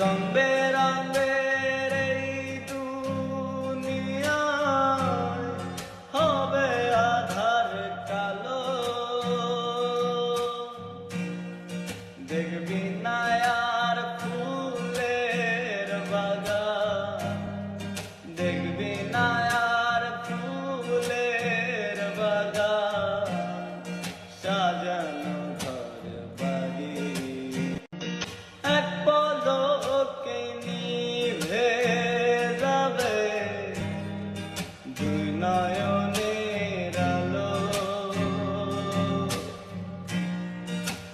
রং বেরঙের এই দুনিয়ায় হবে কালো দেখবি না আর ফুলের বাগান দেখবি না আর ফুলের বাগান সাজানো ঘর বাড়ি। এক পলকে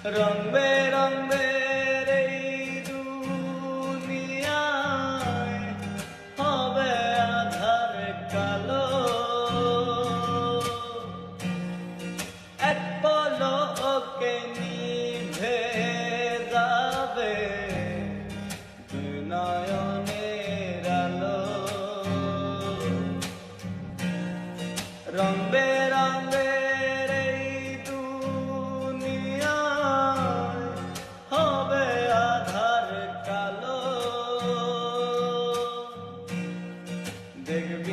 রং বেরঙের এই দুনিয়ায় হবে আধার কালো এক পলকে নিভে যাবে নয়নের আলো রং Take a.